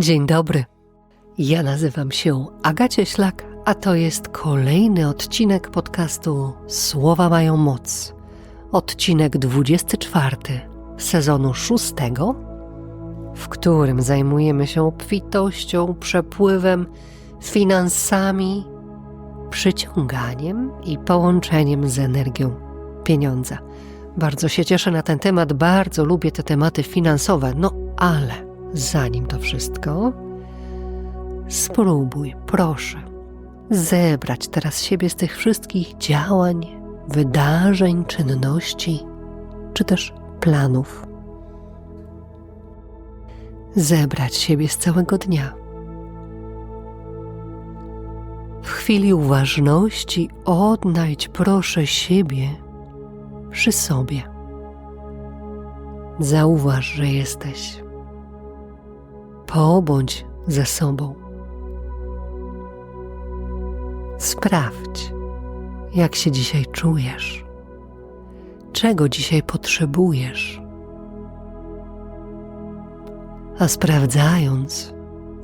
Dzień dobry. Ja nazywam się Agacie Ślak, a to jest kolejny odcinek podcastu Słowa mają moc. Odcinek 24 sezonu szóstego, w którym zajmujemy się obfitością, przepływem, finansami, przyciąganiem i połączeniem z energią pieniądza. Bardzo się cieszę na ten temat, bardzo lubię te tematy finansowe, no ale zanim to wszystko, spróbuj, proszę, zebrać teraz siebie z tych wszystkich działań, wydarzeń, czynności, czy też planów. Zebrać siebie z całego dnia. W chwili uważności odnajdź proszę siebie przy sobie. Zauważ, że jesteś. Pobądź ze sobą. Sprawdź, jak się dzisiaj czujesz, czego dzisiaj potrzebujesz. A sprawdzając,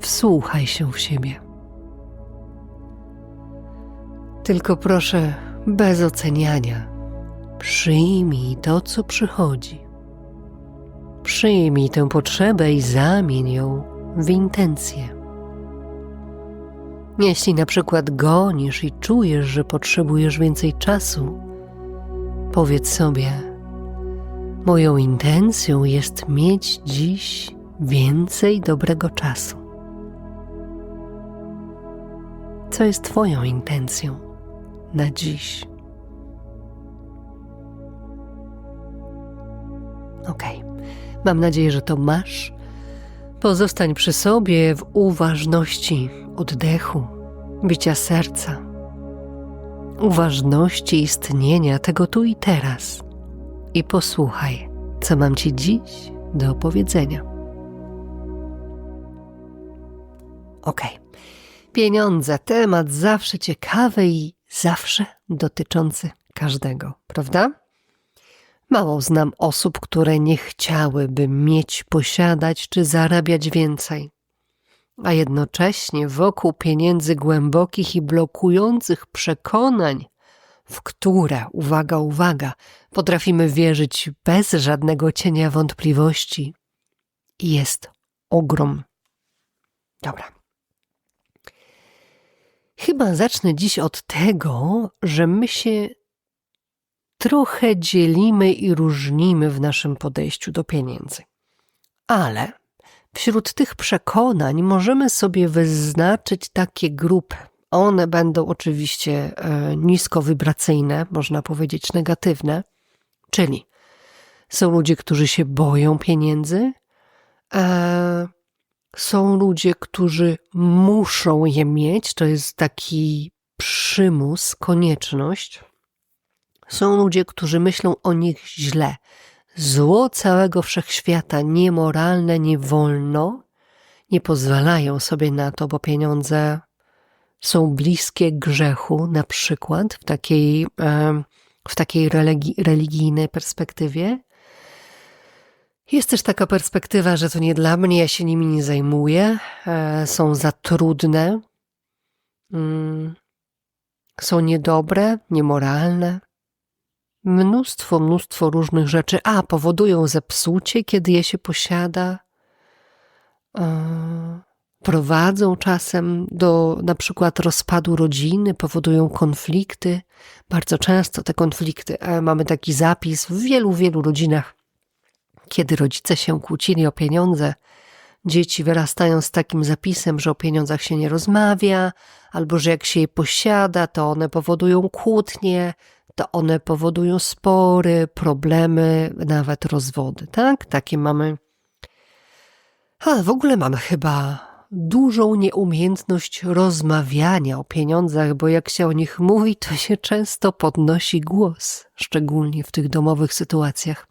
wsłuchaj się w siebie. Tylko proszę, bez oceniania, przyjmij to, co przychodzi. Przyjmij tę potrzebę i zamień ją w intencję. Jeśli na przykład gonisz i czujesz, że potrzebujesz więcej czasu, powiedz sobie: Moją intencją jest mieć dziś więcej dobrego czasu. Co jest Twoją intencją na dziś? Ok, mam nadzieję, że to masz. Pozostań przy sobie w uważności oddechu, bicia serca, uważności istnienia tego tu i teraz i posłuchaj, co mam Ci dziś do opowiedzenia. Ok, pieniądze, temat zawsze ciekawy i zawsze dotyczący każdego, prawda? Mało znam osób, które nie chciałyby mieć, posiadać czy zarabiać więcej, a jednocześnie wokół pieniędzy głębokich i blokujących przekonań, w które, uwaga, uwaga, potrafimy wierzyć bez żadnego cienia wątpliwości, jest ogrom. Dobra. Chyba zacznę dziś od tego, że my się trochę dzielimy i różnimy w naszym podejściu do pieniędzy. Ale wśród tych przekonań możemy sobie wyznaczyć takie grupy. One będą oczywiście e, niskowibracyjne, można powiedzieć negatywne, czyli są ludzie, którzy się boją pieniędzy, e, są ludzie, którzy muszą je mieć, to jest taki przymus, konieczność. Są ludzie, którzy myślą o nich źle. Zło całego wszechświata, niemoralne, nie wolno, nie pozwalają sobie na to, bo pieniądze są bliskie grzechu, na przykład w takiej, w takiej religi religijnej perspektywie. Jest też taka perspektywa, że to nie dla mnie, ja się nimi nie zajmuję, e, są za trudne, mm, są niedobre, niemoralne mnóstwo, mnóstwo różnych rzeczy, a powodują zepsucie, kiedy je się posiada, e, prowadzą czasem do na przykład rozpadu rodziny, powodują konflikty. Bardzo często te konflikty, e, mamy taki zapis w wielu, wielu rodzinach, kiedy rodzice się kłócili o pieniądze, dzieci wyrastają z takim zapisem, że o pieniądzach się nie rozmawia, albo że jak się je posiada, to one powodują kłótnie, to one powodują spory, problemy, nawet rozwody, tak? Takie mamy. A w ogóle mamy chyba dużą nieumiejętność rozmawiania o pieniądzach, bo jak się o nich mówi, to się często podnosi głos, szczególnie w tych domowych sytuacjach.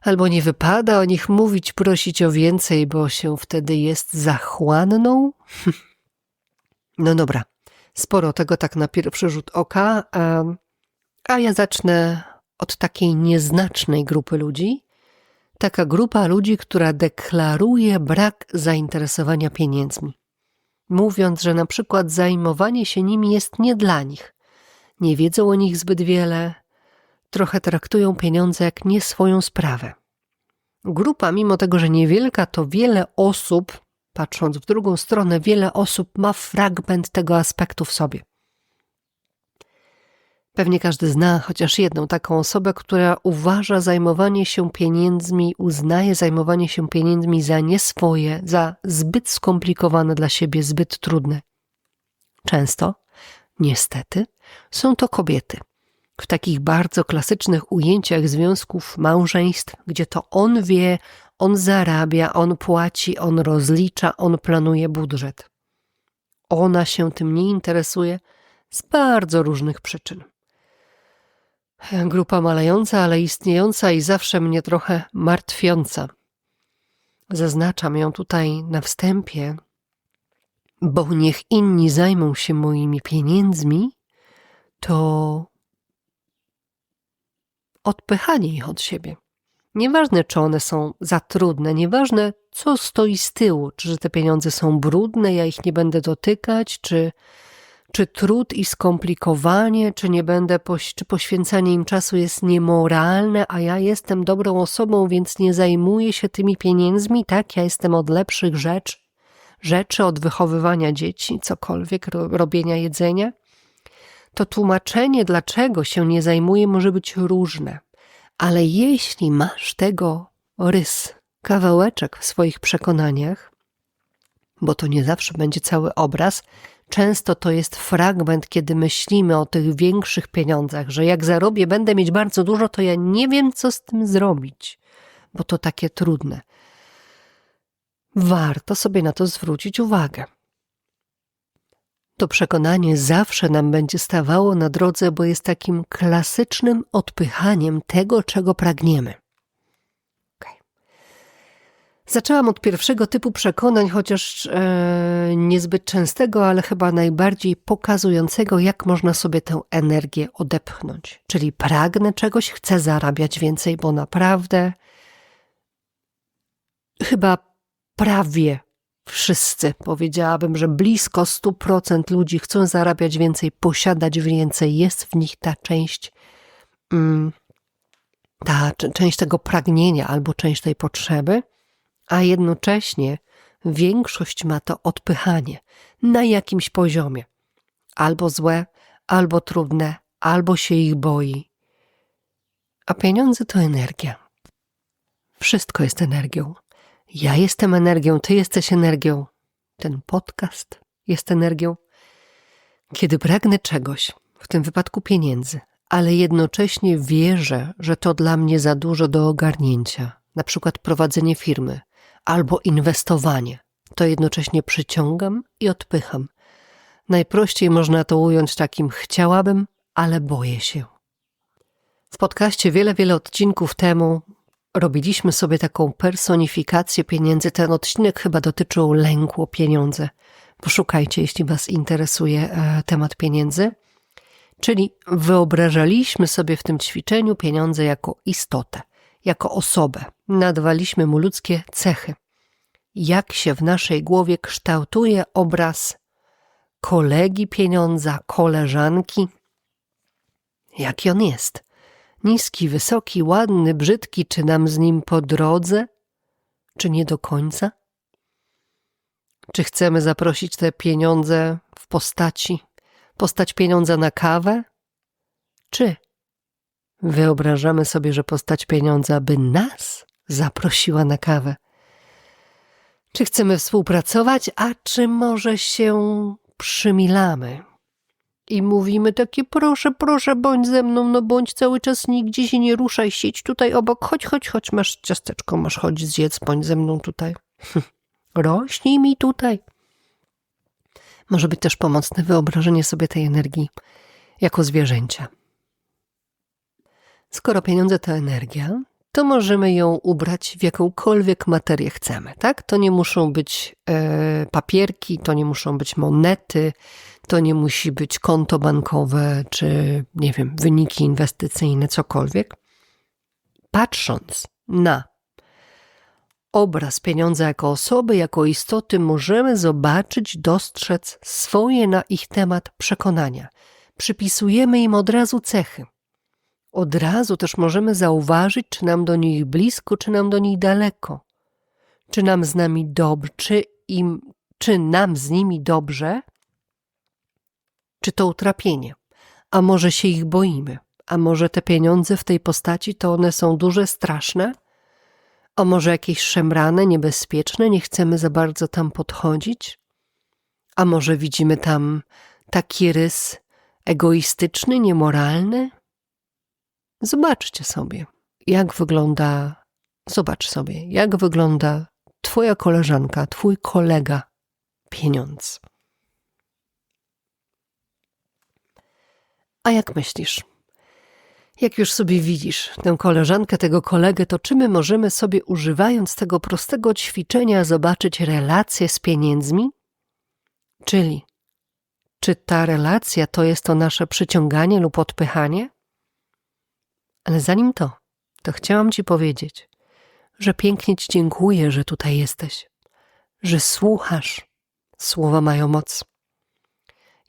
Albo nie wypada o nich mówić, prosić o więcej, bo się wtedy jest zachłanną. No dobra, sporo tego tak na pierwszy rzut oka, a, ja zacznę od takiej nieznacznej grupy ludzi, taka grupa ludzi, która deklaruje brak zainteresowania pieniędzmi, mówiąc, że na przykład zajmowanie się nimi jest nie dla nich. Nie wiedzą o nich zbyt wiele, trochę traktują pieniądze jak nie swoją sprawę. Grupa, mimo tego, że niewielka, to wiele osób, patrząc w drugą stronę, wiele osób ma fragment tego aspektu w sobie. Pewnie każdy zna chociaż jedną taką osobę, która uważa zajmowanie się pieniędzmi, uznaje zajmowanie się pieniędzmi za nieswoje, za zbyt skomplikowane dla siebie, zbyt trudne. Często, niestety, są to kobiety. W takich bardzo klasycznych ujęciach związków małżeństw, gdzie to on wie, on zarabia, on płaci, on rozlicza, on planuje budżet. Ona się tym nie interesuje z bardzo różnych przyczyn. Grupa malejąca, ale istniejąca i zawsze mnie trochę martwiąca. Zaznaczam ją tutaj na wstępie, bo niech inni zajmą się moimi pieniędzmi, to odpychanie ich od siebie. Nieważne, czy one są za trudne, nieważne, co stoi z tyłu, czy te pieniądze są brudne, ja ich nie będę dotykać, czy czy trud i skomplikowanie, czy nie będę, czy poświęcanie im czasu jest niemoralne, a ja jestem dobrą osobą, więc nie zajmuję się tymi pieniędzmi, tak? Ja jestem od lepszych rzeczy, rzeczy, od wychowywania dzieci, cokolwiek, robienia jedzenia. To tłumaczenie, dlaczego się nie zajmuję, może być różne, ale jeśli masz tego rys, kawałeczek w swoich przekonaniach, bo to nie zawsze będzie cały obraz, Często to jest fragment, kiedy myślimy o tych większych pieniądzach, że jak zarobię, będę mieć bardzo dużo, to ja nie wiem, co z tym zrobić, bo to takie trudne. Warto sobie na to zwrócić uwagę. To przekonanie zawsze nam będzie stawało na drodze, bo jest takim klasycznym odpychaniem tego, czego pragniemy. Zaczęłam od pierwszego typu przekonań, chociaż e, niezbyt częstego, ale chyba najbardziej pokazującego, jak można sobie tę energię odepchnąć. Czyli pragnę czegoś, chcę zarabiać więcej, bo naprawdę chyba prawie wszyscy, powiedziałabym, że blisko 100% ludzi chcą zarabiać więcej, posiadać więcej, jest w nich ta część, mm, ta część tego pragnienia albo część tej potrzeby a jednocześnie większość ma to odpychanie na jakimś poziomie. Albo złe, albo trudne, albo się ich boi. A pieniądze to energia. Wszystko jest energią. Ja jestem energią, ty jesteś energią. Ten podcast jest energią. Kiedy pragnę czegoś, w tym wypadku pieniędzy, ale jednocześnie wierzę, że to dla mnie za dużo do ogarnięcia, na przykład prowadzenie firmy, albo inwestowanie. To jednocześnie przyciągam i odpycham. Najprościej można to ująć takim chciałabym, ale boję się. W podcaście wiele, wiele odcinków temu robiliśmy sobie taką personifikację pieniędzy. Ten odcinek chyba dotyczył lęku o pieniądze. Poszukajcie, jeśli Was interesuje e, temat pieniędzy. Czyli wyobrażaliśmy sobie w tym ćwiczeniu pieniądze jako istotę jako osobę. Nadawaliśmy mu ludzkie cechy. Jak się w naszej głowie kształtuje obraz kolegi pieniądza, koleżanki? Jaki on jest? Niski, wysoki, ładny, brzydki, czy nam z nim po drodze? Czy nie do końca? Czy chcemy zaprosić te pieniądze w postaci, postać pieniądza na kawę? Czy Wyobrażamy sobie, że postać pieniądza by nas zaprosiła na kawę. Czy chcemy współpracować, a czy może się przymilamy? I mówimy takie, proszę, proszę, bądź ze mną, no bądź cały czas nigdzie się nie ruszaj, siedź tutaj obok, chodź, chodź, chodź, masz ciasteczko, masz chodź zjedz, bądź ze mną tutaj. Rośnij mi tutaj. Może być też pomocne wyobrażenie sobie tej energii jako zwierzęcia. Skoro pieniądze to energia, to możemy ją ubrać w jakąkolwiek materię chcemy, tak? To nie muszą być e, papierki, to nie muszą być monety, to nie musi być konto bankowe, czy nie wiem, wyniki inwestycyjne, cokolwiek. Patrząc na obraz pieniądza jako osoby, jako istoty, możemy zobaczyć, dostrzec swoje na ich temat przekonania. Przypisujemy im od razu cechy. Od razu też możemy zauważyć, czy nam do nich blisko, czy nam do nich daleko. Czy nam z nami dobrze, czy, im, czy nam z nimi dobrze, czy to utrapienie. A może się ich boimy, a może te pieniądze w tej postaci to one są duże, straszne, a może jakieś szemrane, niebezpieczne, nie chcemy za bardzo tam podchodzić? A może widzimy tam taki rys egoistyczny, niemoralny? Zobaczcie sobie, jak wygląda, zobacz sobie, jak wygląda Twoja koleżanka, Twój kolega, pieniądz. A jak myślisz? Jak już sobie widzisz tę koleżankę, tego kolegę, to czy my możemy sobie, używając tego prostego ćwiczenia, zobaczyć relację z pieniędzmi? Czyli, czy ta relacja to jest to nasze przyciąganie lub odpychanie? Ale zanim to, to chciałam Ci powiedzieć, że pięknie Ci dziękuję, że tutaj jesteś, że słuchasz. Słowa mają moc.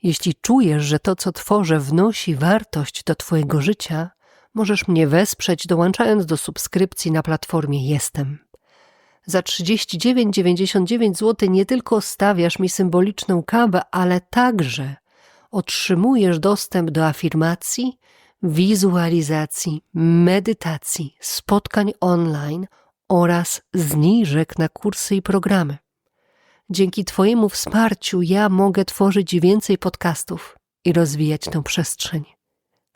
Jeśli czujesz, że to, co tworzę, wnosi wartość do Twojego życia, możesz mnie wesprzeć, dołączając do subskrypcji na platformie Jestem. Za 39,99 zł nie tylko stawiasz mi symboliczną kawę, ale także otrzymujesz dostęp do afirmacji, wizualizacji, medytacji, spotkań online oraz zniżek na kursy i programy. Dzięki Twojemu wsparciu ja mogę tworzyć więcej podcastów i rozwijać tę przestrzeń.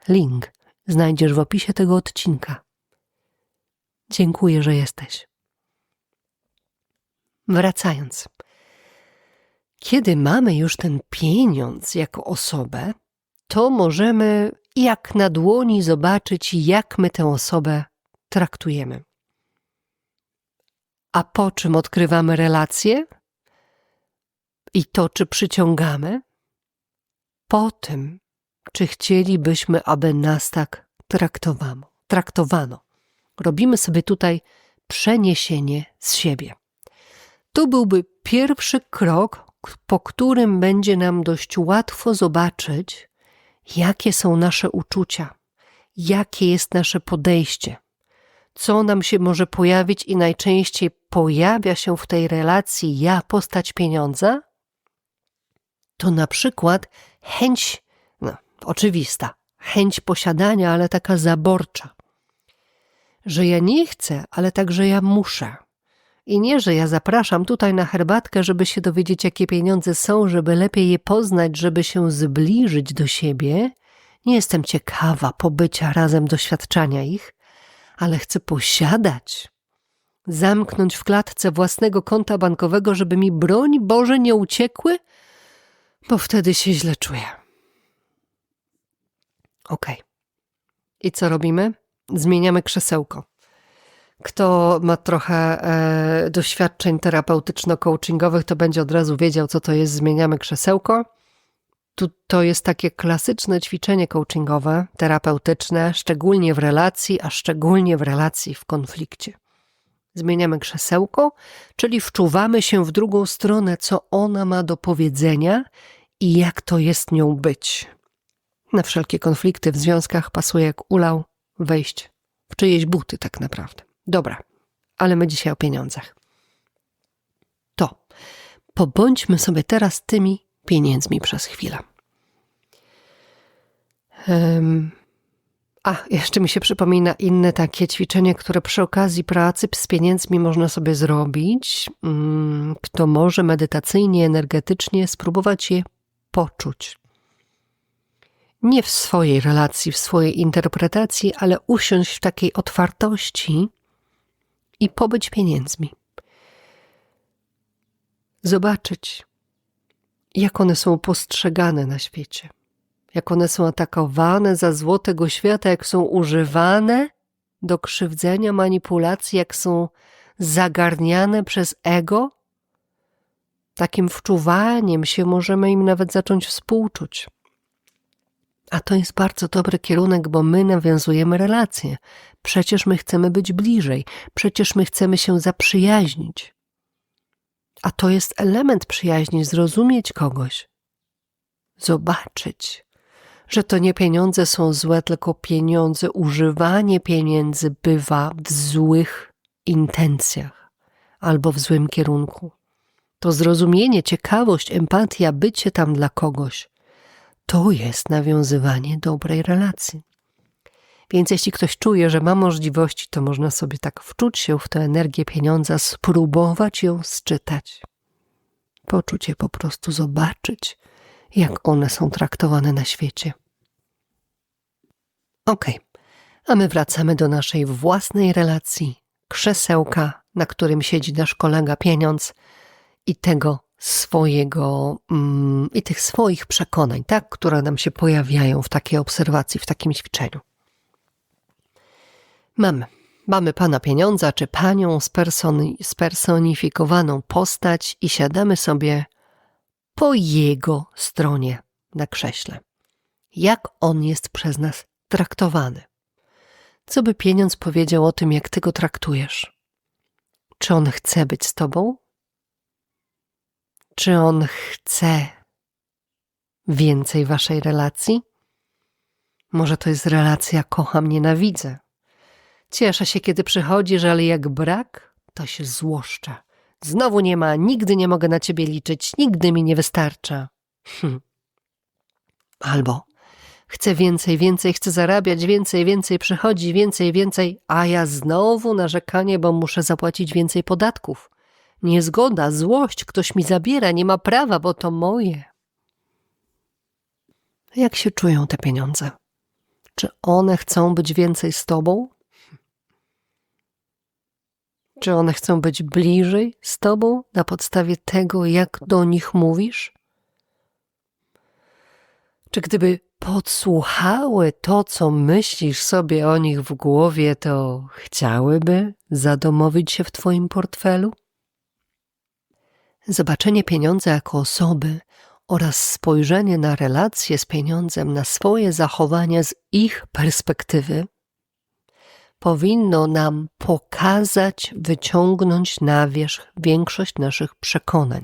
Link znajdziesz w opisie tego odcinka. Dziękuję, że jesteś. Wracając. Kiedy mamy już ten pieniądz jako osobę, to możemy jak na dłoni zobaczyć, jak my tę osobę traktujemy. A po czym odkrywamy relacje? I to, czy przyciągamy? Po tym, czy chcielibyśmy, aby nas tak traktowano. traktowano. Robimy sobie tutaj przeniesienie z siebie. To byłby pierwszy krok, po którym będzie nam dość łatwo zobaczyć, jakie są nasze uczucia, jakie jest nasze podejście, co nam się może pojawić i najczęściej pojawia się w tej relacji ja, postać pieniądza, to na przykład chęć, no, oczywista, chęć posiadania, ale taka zaborcza. Że ja nie chcę, ale także ja muszę. I nie, że ja zapraszam tutaj na herbatkę, żeby się dowiedzieć, jakie pieniądze są, żeby lepiej je poznać, żeby się zbliżyć do siebie. Nie jestem ciekawa pobycia razem, doświadczania ich, ale chcę posiadać. Zamknąć w klatce własnego konta bankowego, żeby mi broń Boże nie uciekły, bo wtedy się źle czuję. Ok. I co robimy? Zmieniamy krzesełko. Kto ma trochę e, doświadczeń terapeutyczno-coachingowych, to będzie od razu wiedział, co to jest zmieniamy krzesełko. Tu, to jest takie klasyczne ćwiczenie coachingowe, terapeutyczne, szczególnie w relacji, a szczególnie w relacji w konflikcie. Zmieniamy krzesełko, czyli wczuwamy się w drugą stronę, co ona ma do powiedzenia i jak to jest nią być. Na wszelkie konflikty w związkach pasuje jak ulał wejść w czyjeś buty, tak naprawdę. Dobra, ale my dzisiaj o pieniądzach. To pobądźmy sobie teraz tymi pieniędzmi przez chwilę. Um, a, jeszcze mi się przypomina inne takie ćwiczenie, które przy okazji pracy z pieniędzmi można sobie zrobić. Mm, kto może medytacyjnie, energetycznie spróbować je poczuć. Nie w swojej relacji, w swojej interpretacji, ale usiąść w takiej otwartości i pobyć pieniędzmi. Zobaczyć, jak one są postrzegane na świecie, jak one są atakowane za złotego świata, jak są używane do krzywdzenia, manipulacji, jak są zagarniane przez ego. Takim wczuwaniem się możemy im nawet zacząć współczuć. A to jest bardzo dobry kierunek, bo my nawiązujemy relacje. Przecież my chcemy być bliżej, przecież my chcemy się zaprzyjaźnić. A to jest element przyjaźni zrozumieć kogoś, zobaczyć, że to nie pieniądze są złe, tylko pieniądze, używanie pieniędzy bywa w złych intencjach albo w złym kierunku. To zrozumienie, ciekawość, empatia, bycie tam dla kogoś to jest nawiązywanie dobrej relacji. Więc jeśli ktoś czuje, że ma możliwości, to można sobie tak wczuć się w tę energię pieniądza, spróbować ją sczytać. Poczuć je po prostu, zobaczyć, jak one są traktowane na świecie. Ok, a my wracamy do naszej własnej relacji, krzesełka, na którym siedzi nasz kolega pieniądz i tego swojego mm, i tych swoich przekonań, tak, które nam się pojawiają w takiej obserwacji, w takim ćwiczeniu. Mamy. Mamy pana pieniądza czy panią spersoni spersonifikowaną postać i siadamy sobie po jego stronie na krześle. Jak on jest przez nas traktowany? Co by pieniądz powiedział o tym, jak ty go traktujesz? Czy on chce być z tobą? Czy on chce więcej waszej relacji? Może to jest relacja kocham, nienawidzę. Cieszę się, kiedy przychodzisz, ale jak brak, to się złoszczę. Znowu nie ma, nigdy nie mogę na ciebie liczyć, nigdy mi nie wystarcza. Hm. Albo chcę więcej, więcej, chcę zarabiać, więcej, więcej przychodzi, więcej, więcej, a ja znowu narzekanie, bo muszę zapłacić więcej podatków. Niezgoda, złość, ktoś mi zabiera, nie ma prawa, bo to moje. Jak się czują te pieniądze? Czy one chcą być więcej z tobą? Czy one chcą być bliżej z tobą na podstawie tego, jak do nich mówisz? Czy gdyby podsłuchały to, co myślisz sobie o nich w głowie, to chciałyby zadomowić się w twoim portfelu? Zobaczenie pieniądza jako osoby oraz spojrzenie na relacje z pieniądzem, na swoje zachowania z ich perspektywy, powinno nam pokazać, wyciągnąć na wierzch większość naszych przekonań,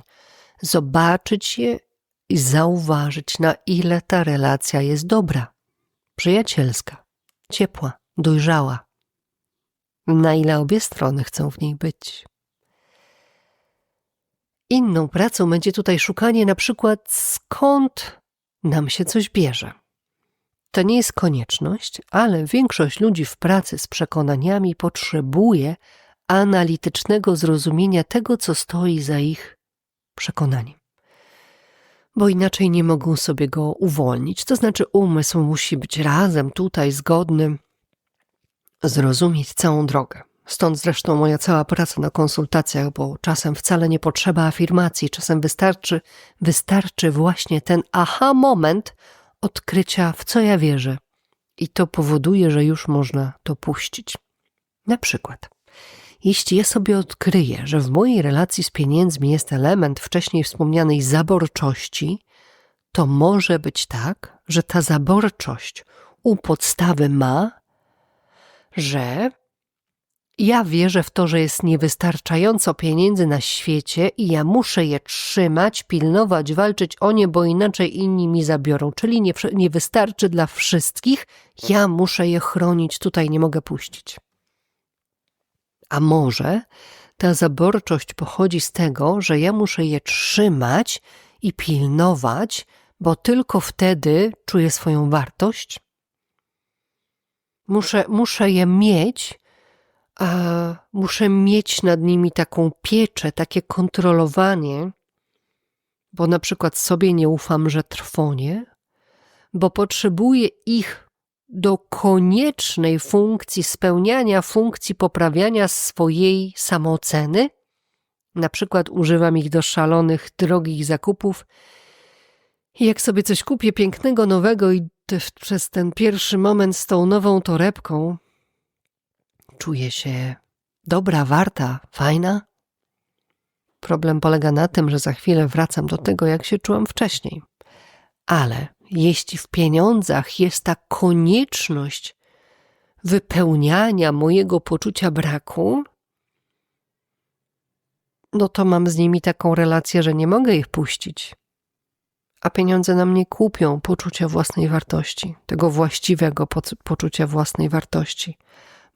zobaczyć je i zauważyć, na ile ta relacja jest dobra, przyjacielska, ciepła, dojrzała, na ile obie strony chcą w niej być. Inną pracą będzie tutaj szukanie na przykład skąd nam się coś bierze. To nie jest konieczność, ale większość ludzi w pracy z przekonaniami potrzebuje analitycznego zrozumienia tego, co stoi za ich przekonaniem. Bo inaczej nie mogą sobie go uwolnić. To znaczy, umysł musi być razem tutaj, zgodny, zrozumieć całą drogę. Stąd zresztą moja cała praca na konsultacjach, bo czasem wcale nie potrzeba afirmacji, czasem wystarczy, wystarczy właśnie ten aha moment odkrycia, w co ja wierzę. I to powoduje, że już można to puścić. Na przykład, jeśli ja sobie odkryję, że w mojej relacji z pieniędzmi jest element wcześniej wspomnianej zaborczości, to może być tak, że ta zaborczość u podstawy ma, że ja wierzę w to, że jest niewystarczająco pieniędzy na świecie i ja muszę je trzymać, pilnować, walczyć o nie, bo inaczej inni mi zabiorą. Czyli nie, nie wystarczy dla wszystkich, ja muszę je chronić, tutaj nie mogę puścić. A może ta zaborczość pochodzi z tego, że ja muszę je trzymać i pilnować, bo tylko wtedy czuję swoją wartość? Muszę, muszę je mieć, a muszę mieć nad nimi taką pieczę, takie kontrolowanie, bo na przykład sobie nie ufam, że trwonie, bo potrzebuję ich do koniecznej funkcji spełniania funkcji poprawiania swojej samooceny. Na przykład używam ich do szalonych, drogich zakupów. I jak sobie coś kupię pięknego, nowego i przez ten pierwszy moment z tą nową torebką, czuję się dobra, warta, fajna? Problem polega na tym, że za chwilę wracam do tego, jak się czułam wcześniej. Ale jeśli w pieniądzach jest ta konieczność wypełniania mojego poczucia braku, no to mam z nimi taką relację, że nie mogę ich puścić. A pieniądze nam nie kupią poczucia własnej wartości, tego właściwego poczucia własnej wartości.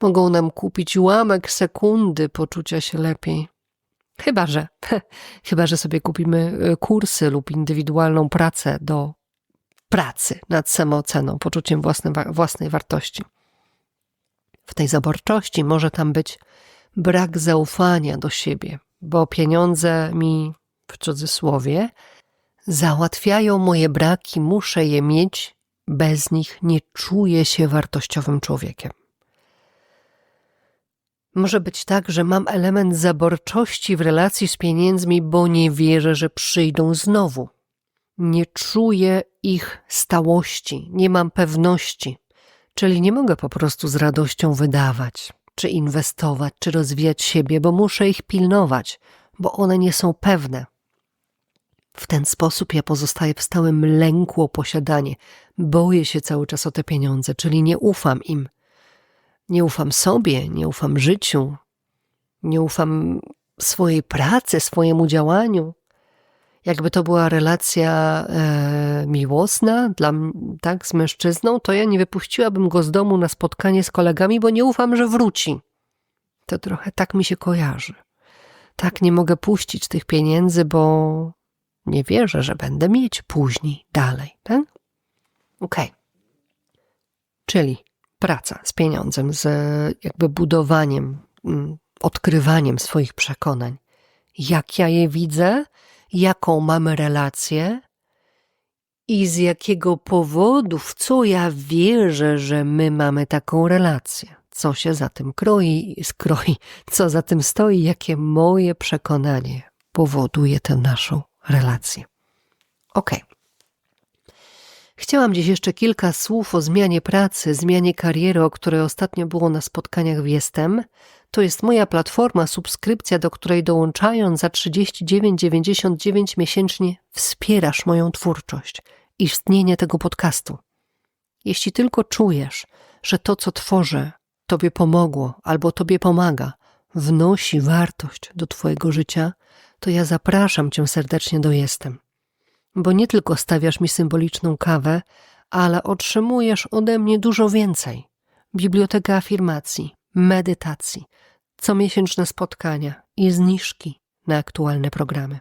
Mogą nam kupić ułamek sekundy poczucia się lepiej. Chyba, że, chyba, że sobie kupimy e, kursy lub indywidualną pracę do pracy nad samooceną, poczuciem własnej, własnej wartości. W tej zaborczości może tam być brak zaufania do siebie, bo pieniądze mi, w cudzysłowie, załatwiają moje braki, muszę je mieć, bez nich nie czuję się wartościowym człowiekiem. Może być tak, że mam element zaborczości w relacji z pieniędzmi, bo nie wierzę, że przyjdą znowu. Nie czuję ich stałości, nie mam pewności, czyli nie mogę po prostu z radością wydawać, czy inwestować, czy rozwijać siebie, bo muszę ich pilnować, bo one nie są pewne. W ten sposób ja pozostaję w stałym lęku o posiadanie, boję się cały czas o te pieniądze, czyli nie ufam im. Nie ufam sobie, nie ufam życiu, nie ufam swojej pracy, swojemu działaniu. Jakby to była relacja e, miłosna dla, tak, z mężczyzną, to ja nie wypuściłabym go z domu na spotkanie z kolegami, bo nie ufam, że wróci. To trochę tak mi się kojarzy. Tak nie mogę puścić tych pieniędzy, bo nie wierzę, że będę mieć później, dalej. Tak? Okej. Okay. Czyli praca z pieniądzem, z jakby budowaniem, mm, odkrywaniem swoich przekonań. Jak ja je widzę, jaką mamy relację i z jakiego powodu, w co ja wierzę, że my mamy taką relację. Co się za tym kroi, skroi, co za tym stoi, jakie moje przekonanie powoduje tę naszą relację. Ok. Chciałam dziś jeszcze kilka słów o zmianie pracy, zmianie kariery, o której ostatnio było na spotkaniach w Jestem. To jest moja platforma, subskrypcja, do której dołączając za 39,99 miesięcznie wspierasz moją twórczość, istnienie tego podcastu. Jeśli tylko czujesz, że to, co tworzę, Tobie pomogło albo Tobie pomaga, wnosi wartość do Twojego życia, to ja zapraszam Cię serdecznie do Jestem. Bo nie tylko stawiasz mi symboliczną kawę, ale otrzymujesz ode mnie dużo więcej. Biblioteka afirmacji, medytacji, comiesięczne spotkania i zniżki na aktualne programy.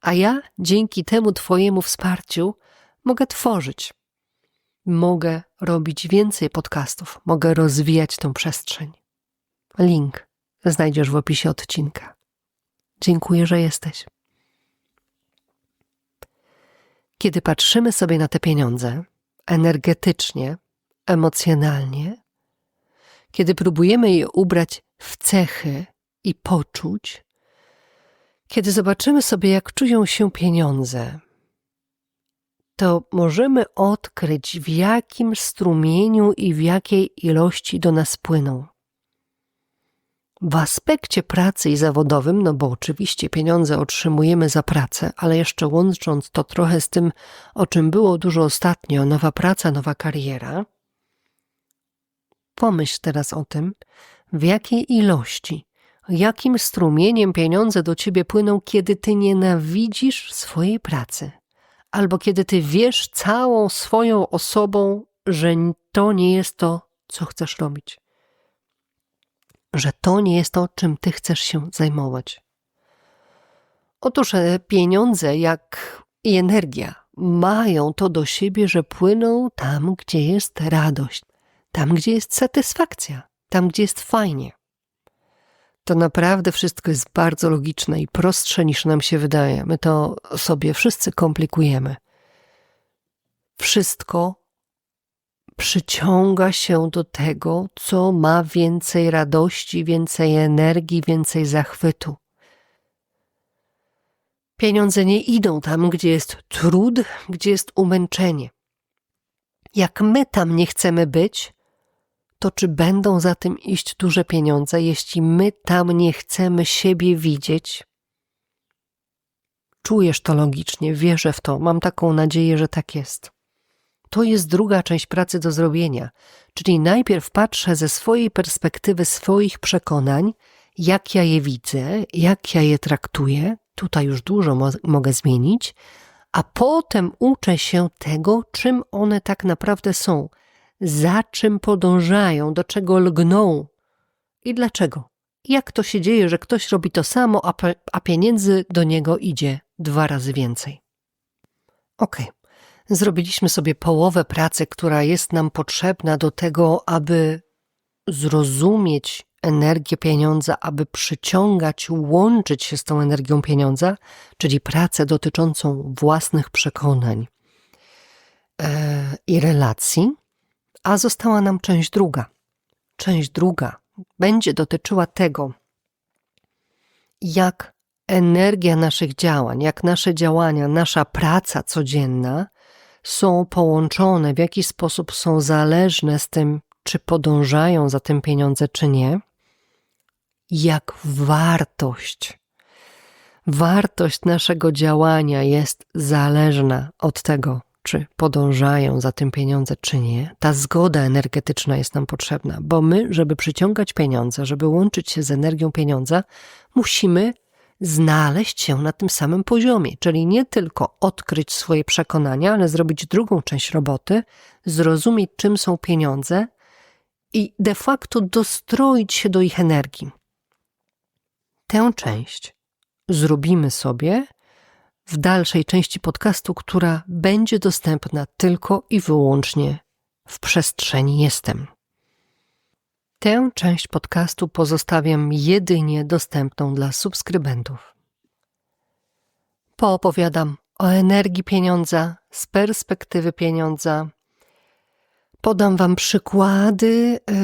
A ja dzięki temu Twojemu wsparciu mogę tworzyć. Mogę robić więcej podcastów, mogę rozwijać tą przestrzeń. Link znajdziesz w opisie odcinka. Dziękuję, że jesteś. Kiedy patrzymy sobie na te pieniądze energetycznie, emocjonalnie, kiedy próbujemy je ubrać w cechy i poczuć, kiedy zobaczymy sobie, jak czują się pieniądze, to możemy odkryć, w jakim strumieniu i w jakiej ilości do nas płyną. W aspekcie pracy i zawodowym, no bo oczywiście pieniądze otrzymujemy za pracę, ale jeszcze łącząc to trochę z tym, o czym było dużo ostatnio, nowa praca, nowa kariera, pomyśl teraz o tym, w jakiej ilości, jakim strumieniem pieniądze do ciebie płyną, kiedy ty nienawidzisz swojej pracy, albo kiedy ty wiesz całą swoją osobą, że to nie jest to, co chcesz robić że to nie jest to, czym ty chcesz się zajmować. Otóż e, pieniądze, jak i energia, mają to do siebie, że płyną tam, gdzie jest radość, tam, gdzie jest satysfakcja, tam, gdzie jest fajnie. To naprawdę wszystko jest bardzo logiczne i prostsze niż nam się wydaje. My to sobie wszyscy komplikujemy. Wszystko przyciąga się do tego, co ma więcej radości, więcej energii, więcej zachwytu. Pieniądze nie idą tam, gdzie jest trud, gdzie jest umęczenie. Jak my tam nie chcemy być, to czy będą za tym iść duże pieniądze, jeśli my tam nie chcemy siebie widzieć? Czujesz to logicznie, wierzę w to, mam taką nadzieję, że tak jest. To jest druga część pracy do zrobienia. Czyli najpierw patrzę ze swojej perspektywy, swoich przekonań, jak ja je widzę, jak ja je traktuję. Tutaj już dużo mo mogę zmienić, a potem uczę się tego, czym one tak naprawdę są, za czym podążają, do czego lgną i dlaczego. Jak to się dzieje, że ktoś robi to samo, a, a pieniędzy do niego idzie dwa razy więcej. Ok, zrobiliśmy sobie połowę pracy, która jest nam potrzebna do tego, aby zrozumieć energię pieniądza, aby przyciągać, łączyć się z tą energią pieniądza, czyli pracę dotyczącą własnych przekonań e, i relacji, a została nam część druga. Część druga będzie dotyczyła tego, jak energia naszych działań, jak nasze działania, nasza praca codzienna są połączone, w jaki sposób są zależne z tym, czy podążają za tym pieniądze, czy nie, jak wartość, wartość naszego działania jest zależna od tego, czy podążają za tym pieniądze, czy nie. Ta zgoda energetyczna jest nam potrzebna, bo my, żeby przyciągać pieniądze, żeby łączyć się z energią pieniądza, musimy znaleźć się na tym samym poziomie, czyli nie tylko odkryć swoje przekonania, ale zrobić drugą część roboty, zrozumieć, czym są pieniądze i de facto dostroić się do ich energii. Tę część zrobimy sobie w dalszej części podcastu, która będzie dostępna tylko i wyłącznie w przestrzeni jestem. Tę część podcastu pozostawiam jedynie dostępną dla subskrybentów. Poopowiadam o energii pieniądza z perspektywy pieniądza. Podam Wam przykłady e,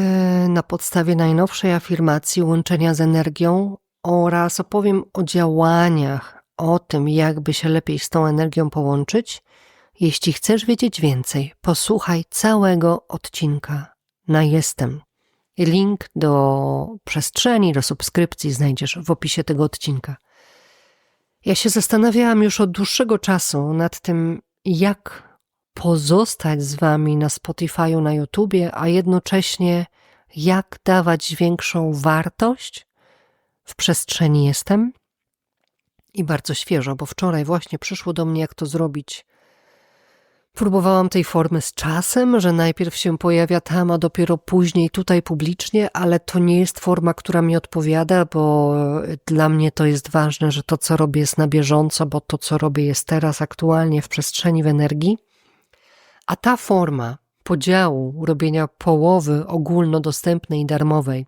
na podstawie najnowszej afirmacji łączenia z energią oraz opowiem o działaniach, o tym, jakby się lepiej z tą energią połączyć. Jeśli chcesz wiedzieć więcej, posłuchaj całego odcinka na Jestem. Link do przestrzeni, do subskrypcji znajdziesz w opisie tego odcinka. Ja się zastanawiałam już od dłuższego czasu nad tym, jak pozostać z Wami na Spotify'u, na YouTubie, a jednocześnie jak dawać większą wartość w przestrzeni jestem. I bardzo świeżo, bo wczoraj właśnie przyszło do mnie, jak to zrobić Próbowałam tej formy z czasem, że najpierw się pojawia tam, a dopiero później tutaj publicznie, ale to nie jest forma, która mi odpowiada, bo dla mnie to jest ważne, że to, co robię, jest na bieżąco, bo to, co robię, jest teraz aktualnie w przestrzeni, w energii. A ta forma podziału, robienia połowy ogólnodostępnej i darmowej,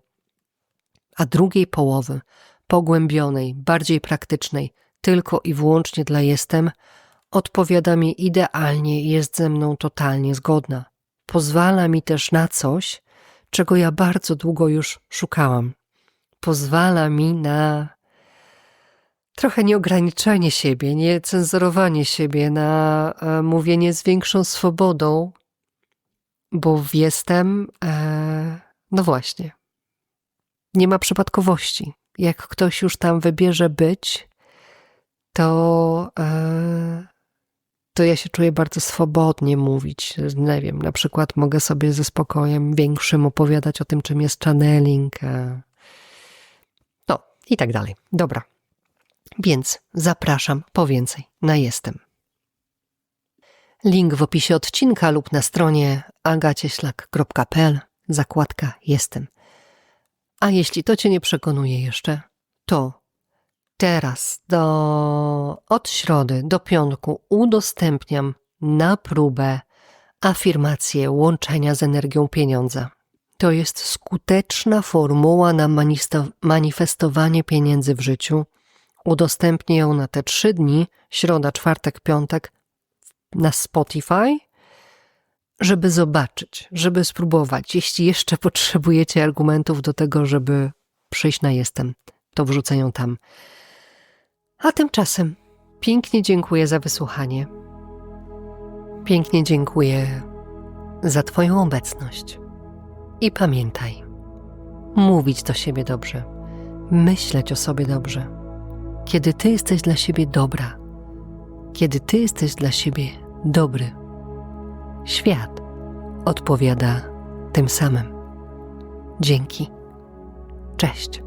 a drugiej połowy pogłębionej, bardziej praktycznej, tylko i wyłącznie dla jestem, odpowiada mi idealnie i jest ze mną totalnie zgodna. Pozwala mi też na coś, czego ja bardzo długo już szukałam. Pozwala mi na trochę nieograniczenie siebie, nie cenzurowanie siebie, na e, mówienie z większą swobodą, bo jestem, e, no właśnie, nie ma przypadkowości. Jak ktoś już tam wybierze być, to e, to ja się czuję bardzo swobodnie mówić. Nie wiem, na przykład mogę sobie ze spokojem większym opowiadać o tym, czym jest channeling. E, no i tak dalej. Dobra. Więc zapraszam po więcej na jestem. Link w opisie odcinka lub na stronie agacieślak.pl zakładka jestem. A jeśli to Cię nie przekonuje jeszcze, to Teraz do, od środy do piątku udostępniam na próbę afirmację łączenia z energią pieniądza. To jest skuteczna formuła na manifestowanie pieniędzy w życiu. Udostępnię ją na te trzy dni, środa, czwartek, piątek, na Spotify, żeby zobaczyć, żeby spróbować. Jeśli jeszcze potrzebujecie argumentów do tego, żeby przyjść na jestem, to wrzucę ją tam. A tymczasem pięknie dziękuję za wysłuchanie. Pięknie dziękuję za Twoją obecność. I pamiętaj, mówić do siebie dobrze, myśleć o sobie dobrze. Kiedy Ty jesteś dla siebie dobra, kiedy Ty jesteś dla siebie dobry, świat odpowiada tym samym. Dzięki. Cześć.